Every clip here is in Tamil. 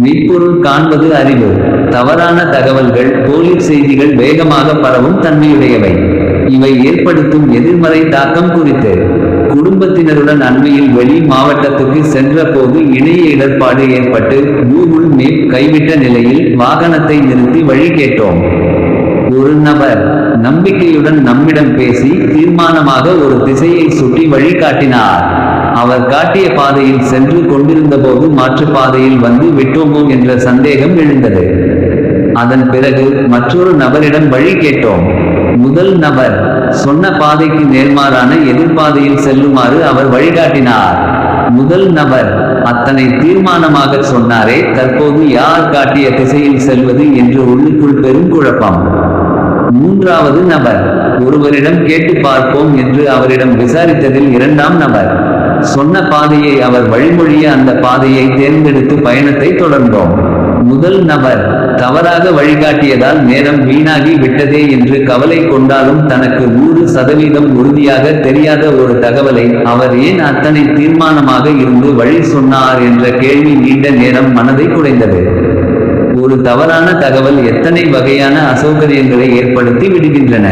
மெய்ப்பொருள் காண்பது அறிவு. தவறான தகவல்கள் போலி செய்திகள் வேகமாக பரவும் தன்மையுடையவை. இவை ஏற்படுத்தும் எதிர்மறை தாக்கம் குறித்து. குடும்பத்தினருடன் அண்மையில் வெளி மாவட்டத்துக்கு சென்ற போது இணைய இடர்பாடு ஏற்பட்டு கூகுள் மேப் கைவிட்ட நிலையில் வாகனத்தை நிறுத்தி வழி கேட்டோம். ஒரு நபர் நம்பிக்கையுடன் நம்மிடம் பேசி தீர்மானமாக ஒரு திசையை சுட்டி வழிகாட்டினார். அவர் காட்டிய பாதையில் சென்று கொண்டிருந்தபோது மாற்றுப் பாதையில் வந்து விட்டோமோ என்ற சந்தேகம் எழுந்தது. அதன் பிறகு மற்றொரு நபரிடம் வழி கேட்டோம். முதல் நபர் சொன்ன பாதைக்கு நேர்மாறான எதிர்பாதையில் செல்லுமாறு அவர் வழிகாட்டினார். முதல் நபர் அத்தனை தீர்மானமாக சொன்னாரே தற்போது யார் காட்டிய திசையில் செல்வது என்று உள்ளுக்குள் பெரும் குழப்பம். மூன்றாவது நபர் ஒருவரிடம் கேட்டு பார்ப்போம் என்று அவரிடம் விசாரித்ததில் இரண்டாம் நபர். சொன்ன பாதையை அவர் வழிமொழிய அந்த பாதையை தேர்ந்தெடுத்து பயணத்தை தொடர்ந்தோம். முதல் நபர் தவறாக வழிகாட்டியதால் நேரம் வீணாகி விட்டதே என்று கவலை கொண்டாலும் தனக்கு நூறு சதவீதம் உறுதியாக தெரியாத ஒரு தகவலை அவர் ஏன் அத்தனை தீர்மானமாக இருந்து வழி சொன்னார் என்ற கேள்வி நீண்ட நேரம் மனதை குடைந்தது. ஒரு தவறான தகவல் எத்தனை வகையான அசௌகரியங்களை ஏற்படுத்தி விடுகின்றன?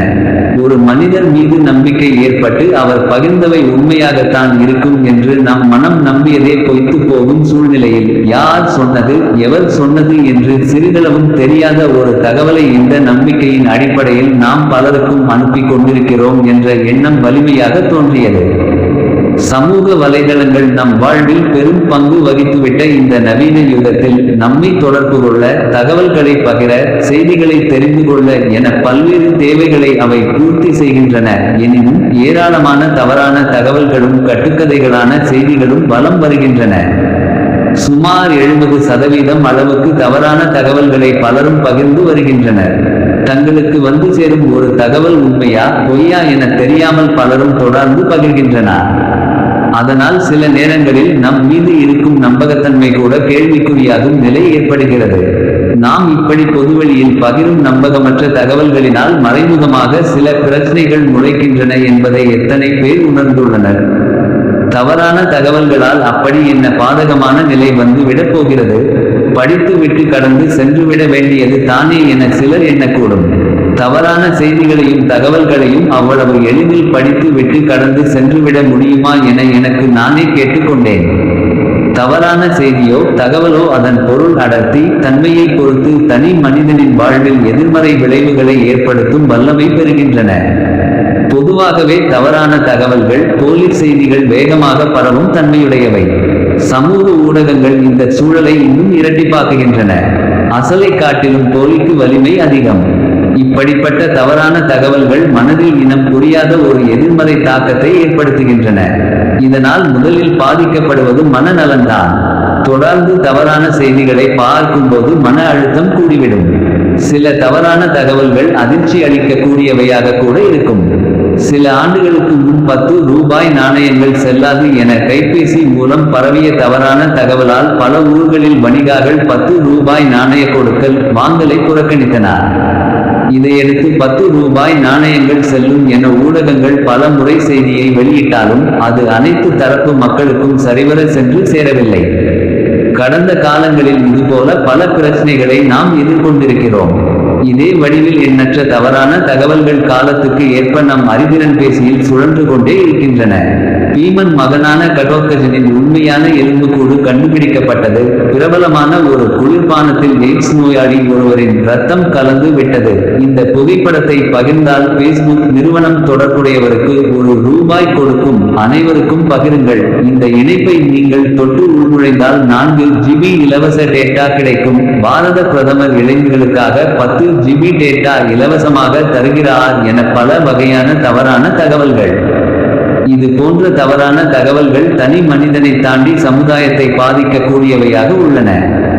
ஒரு மனிதர் மீது நம்பிக்கை ஏற்பட்டு அவர் பகிர்ந்தவை உண்மையாகத்தான் இருக்கும் என்று நம் மனம் நம்பியதே பொய்த்து போகும் சூழ்நிலையில் யார் சொன்னது எவர் சொன்னது என்று சிறிதளவும் தெரியாத ஒரு தகவலை இந்த நம்பிக்கையின் அடிப்படையில் நாம் பலருக்கும் அனுப்பி கொண்டிருக்கிறோம் என்ற எண்ணம் வலிமையாக தோன்றியது. சமூக வலைதளங்கள் நம் வாழ்வில் பெரும் பங்கு வகித்துவிட்ட இந்த நவீன யுகத்தில் நம்மை தொடர்பு கொள்ள தகவல்களை பகிர செய்திகளை தெரிந்து கொள்ள என பல்வேறு தேவைகளை அவை பூர்த்தி செய்கின்றன. எனினும் ஏராளமான தவறான தகவல்களும் கட்டுக்கதைகளான செய்திகளும் வலம் வருகின்றன. சுமார் எழுபது சதவீதம் அளவுக்கு தவறான தகவல்களை பலரும் பகிர்ந்து வருகின்றனர். தங்களுக்கு வந்து சேரும் ஒரு தகவல் உண்மையா பொய்யா என தெரியாமல் பலரும் தொடர்ந்து பகிர்கின்றனர். அதனால் சில நேரங்களில் நம் மீது இருக்கும் நம்பகத்தன்மை கூட கேள்விக்குறியாகும் நிலை ஏற்படுகிறது. நாம் இப்படி பொதுவெளியில் பகிரும் நம்பகமற்ற தகவல்களினால் மறைமுகமாக சில பிரச்சனைகள் முளைக்கின்றன என்பதை எத்தனை பேர் உணர்ந்துள்ளனர். தவறான தகவல்களால் அப்படி என்ன பாதகமான நிலை வந்து விடப்போகிறது? படித்துவிட்டு படித்து விட்டு கடந்து சென்றுவிட வேண்டியது தானே என சிலர் எண்ணக்கூடும். தவறான செய்திகளையும் தகவல்களையும் அவ்வளவு எளிதில் படித்து விட்டு கடந்து சென்றுவிட முடியுமா என எனக்கு நானே கேட்டுக்கொண்டேன். தவறான செய்தியோ தகவலோ அதன் பொருள் அடர்த்தி தன்மையை பொறுத்து தனி மனிதனின் வாழ்வில் எதிர்மறை விளைவுகளை ஏற்படுத்தும் வல்லமை பெறுகின்றன. பொதுவாகவே தவறான தகவல்கள் போலி செய்திகள் வேகமாக பரவும் தன்மையுடையவை. சமூக ஊடகங்கள் இந்த சூழலை இன்னும் இரட்டிப்பாக்குகின்றன. அசலை காட்டிலும் போலிக்கு வலிமை அதிகம். இப்படிப்பட்ட தவறான தகவல்கள் மனதில் இனம் புரியாத ஒரு எதிர்மறை தாக்கத்தை ஏற்படுத்துகின்றன. இதனால் முதலில் பாதிக்கப்படுவது மனநலன்தான் தொடர்ந்து தவறான செய்திகளை பார்க்கும்போது மன அழுத்தம் கூடிவிடும். சில தவறான தகவல்கள் அதிர்ச்சி அளிக்கக்கூடியவையாக கூட இருக்கும். சில ஆண்டுகளுக்கு முன் பத்து ரூபாய் நாணயங்கள் செல்லாது என கைபேசி மூலம் பரவிய தவறான தகவலால் பல ஊர்களில் வணிகார்கள் பத்து ரூபாய் நாணய கொடுக்கல் வாங்கலை புறக்கணித்தனர். இதையடுத்து பத்து ரூபாய் நாணயங்கள் செல்லும் என ஊடகங்கள் பல முறை செய்தியை வெளியிட்டாலும் அது அனைத்து தரப்பு மக்களுக்கும் சரிவர சென்று சேரவில்லை. கடந்த காலங்களில் இதுபோல பல பிரச்சனைகளை நாம் எதிர்கொண்டிருக்கிறோம். இதே வடிவில் எண்ணற்ற தவறான தகவல்கள் காலத்துக்கு ஏற்ப நம் அறிதிறன் பேசியில் சுழன்று கொண்டே இருக்கின்றன. பீமன் மகனான கடோக்கஜனின் உண்மையான எலும்புக்கூடு கண்டுபிடிக்கப்பட்டது. பிரபலமான ஒரு குளிர்பானத்தில் எய்ட்ஸ் நோயாளி ஒருவரின் ரத்தம் கலந்து விட்டது. இந்த புகைப்படத்தை பகிர்ந்தால் பேஸ்புக் நிறுவனம் தொடர்புடையவருக்கு ஒரு ரூபாய் கொடுக்கும். அனைவருக்கும் பகிருங்கள். இந்த இணைப்பை நீங்கள் தொட்டு உள்நுழைந்தால் நான்கு ஜிபி இலவச டேட்டா கிடைக்கும். பாரத பிரதமர் இளைஞர்களுக்காக பத்து ஜிபி டேட்டா இலவசமாக தருகிறார் என பல வகையான தவறான தகவல்கள். இது போன்ற தவறான தகவல்கள் தனி மனிதனை தாண்டி சமுதாயத்தை பாதிக்கக்கூடியவையாக உள்ளன.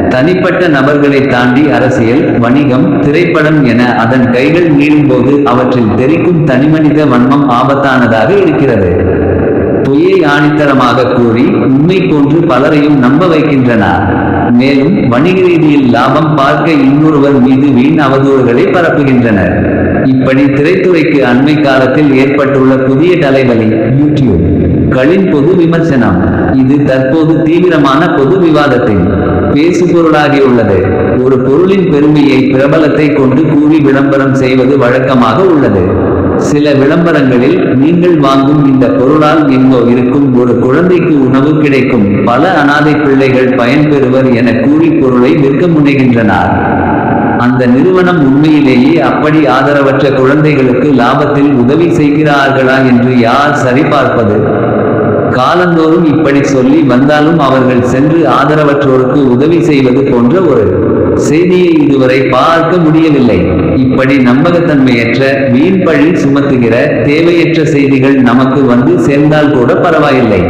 தனிப்பட்ட நபர்களை தாண்டி அரசியல் வணிகம் திரைப்படம் என அதன் கைகள் நீளும்போது அவற்றில் தெரிக்கும் தனிமனித வன்மம் ஆபத்தானதாக இருக்கிறது. பொய்யை ஆணித்தரமாக கூறி உண்மை போன்று பலரையும் நம்ப வைக்கின்றன. மேலும் வணிக ரீதியில் லாபம் பார்க்க இன்னொருவர் மீது வீண் அவதூறுகளை பரப்புகின்றனர். இப்படி திரைத்துறைக்கு அண்மை காலத்தில் ஏற்பட்டுள்ள புதிய தலைவலி. யூடியூப். களின் பொது விமர்சனம். இது தற்போது தீவிரமான பொது விவாதத்தில் பேசுபொருளாகியுள்ளது ஒரு பொருளின் பெருமையை பிரபலத்தை கொண்டு கூறி விளம்பரம் செய்வது வழக்கமாக உள்ளது. சில விளம்பரங்களில் நீங்கள் வாங்கும் இந்த பொருளால் எங்கோ இருக்கும் ஒரு குழந்தைக்கு உணவு கிடைக்கும் பல அனாதை பிள்ளைகள் பயன்பெறுவர் என கூறி பொருளை விற்க முனைகின்றனர். அந்த நிறுவனம் உண்மையிலேயே அப்படி ஆதரவற்ற குழந்தைகளுக்கு லாபத்தில் உதவி செய்கிறார்களா என்று யார் சரிபார்ப்பது? காலந்தோறும் இப்படி சொல்லி வந்தாலும் அவர்கள் சென்று ஆதரவற்றோருக்கு உதவி செய்வது போன்ற ஒரு செய்தியை இதுவரை பார்க்க முடியவில்லை. இப்படி நம்பகத்தன்மையற்ற வீண் பழி சுமத்துகிற தேவையற்ற செய்திகள் நமக்கு வந்து சேர்ந்தால் கூட பரவாயில்லை.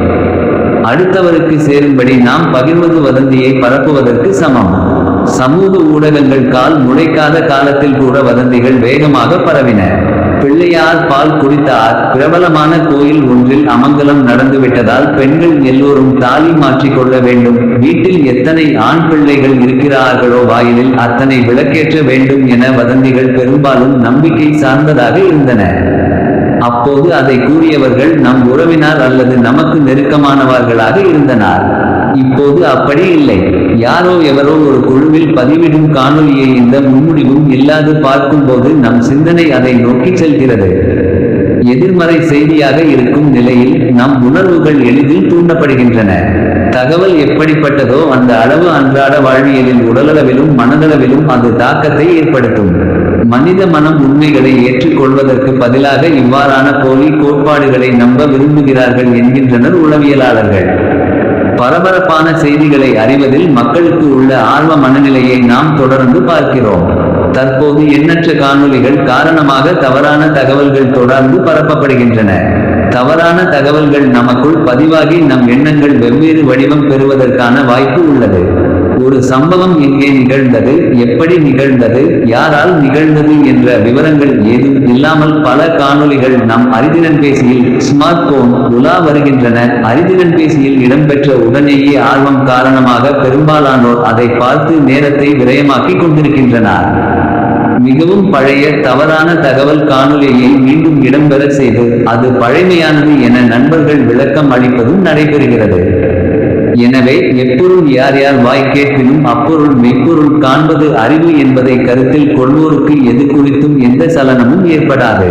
அடுத்தவருக்கு சேரும்படி நாம் பகிர்வது வதந்தியை பரப்புவதற்கு சமம். சமூக ஊடகங்கள் கால் முளைக்காத காலத்தில் கூட வதந்திகள் வேகமாக பரவின. பிள்ளையார் பால் குடித்தார். பிரபலமான கோயில் ஒன்றில் அமங்கலம் நடந்துவிட்டதால் பெண்கள் எல்லோரும் தாலி மாற்றிக்கொள்ள வேண்டும். வீட்டில் எத்தனை ஆண் பிள்ளைகள் இருக்கிறார்களோ வாயிலில் அத்தனை விளக்கேற்ற வேண்டும் என வதந்திகள் பெரும்பாலும் நம்பிக்கை சார்ந்ததாக இருந்தன. அப்போது அதை கூறியவர்கள் நம் உறவினர் அல்லது நமக்கு நெருக்கமானவர்களாக இருந்தனர். இப்போது அப்படி இல்லை. யாரோ எவரோ ஒரு குழுவில் பதிவிடும் காணொலியை இந்த முன்முடிவும் இல்லாது பார்க்கும்போது நம் சிந்தனை அதை நோக்கிச் செல்கிறது. எதிர்மறை செய்தியாக இருக்கும் நிலையில் நம் உணர்வுகள் எளிதில் தூண்டப்படுகின்றன. தகவல் எப்படிப்பட்டதோ அந்த அளவு அன்றாட வாழ்வியலில் உடலளவிலும் மனதளவிலும் அது தாக்கத்தை ஏற்படுத்தும். மனித மனம் உண்மைகளை ஏற்றுக்கொள்வதற்கு பதிலாக இவ்வாறான போலி கோட்பாடுகளை நம்ப விரும்புகிறார்கள் என்கின்றனர் உளவியலாளர்கள். பரபரப்பான செய்திகளை அறிவதில் மக்களுக்கு உள்ள ஆர்வ மனநிலையை நாம் தொடர்ந்து பார்க்கிறோம். தற்போது எண்ணற்ற காணொலிகள் காரணமாக தவறான தகவல்கள் தொடர்ந்து பரப்பப்படுகின்றன. தவறான தகவல்கள் நமக்குள் பதிவாகி நம் எண்ணங்கள் வெவ்வேறு வடிவம் பெறுவதற்கான வாய்ப்பு உள்ளது. ஒரு சம்பவம் எங்கே நிகழ்ந்தது எப்படி நிகழ்ந்தது யாரால் நிகழ்ந்தது என்ற விவரங்கள் ஏதும் இல்லாமல் பல காணொளிகள் நம் அரிதினன் பேசியில் ஸ்மார்ட் போன் உலா வருகின்றன. அரிதினன் பேசியில் இடம்பெற்ற உடனேயே ஆர்வம் காரணமாக பெரும்பாலானோர் அதை பார்த்து நேரத்தை விரயமாக்கிக் கொண்டிருக்கின்றனர். மிகவும் பழைய தவறான தகவல் காணொளியை மீண்டும் இடம்பெற செய்து அது பழமையானது என நண்பர்கள் விளக்கம் அளிப்பதும் நடைபெறுகிறது. எனவே எப்பொருள் யார் யார் வாய் கேட்பினும் அப்பொருள் மெய்ப்பொருள் காண்பது அறிவு என்பதை கருத்தில் கொள்வோருக்கு எது குறித்தும் எந்த சலனமும் ஏற்படாது.